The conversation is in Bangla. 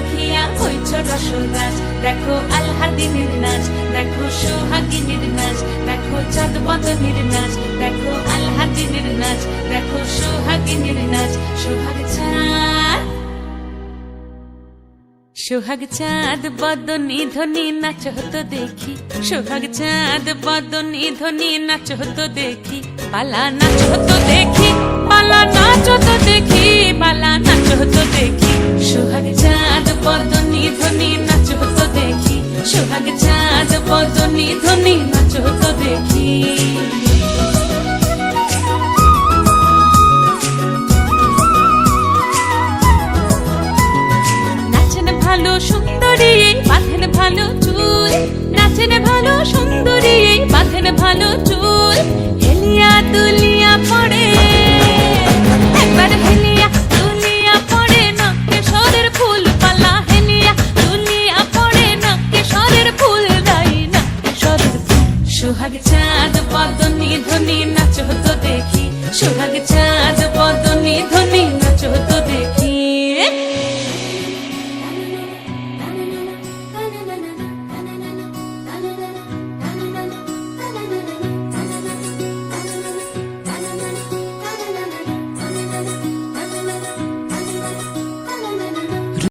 রাখিয়া হইছ রসরাজ দেখো আলহাদিনের নাচ দেখো সোহাগিনীর নাচ দেখো চাঁদ বদনের নাচ দেখো আলহাদিনের নাচ দেখো সোহাগিনীর নাচ সোহাগ চাঁদ। সোহাগ চাঁদ নাচ হতো দেখি। সোহাগ চাঁদ বদনি ধ্বনি নাচ হতো দেখি। পালা নাচ হতো দেখি পালা নাচ হতো দেখি পালা সোহাগ চাঁদ বদনি ধ্বনি নাচ হতো দেখি। নাচেন ভালো সুন্দরী বাঁধেন ভালো চুল নাচেন সোহাগ চাঁদ বদনি ধ্বনি নাচ হতো দেখি। সোহাগ চাঁদ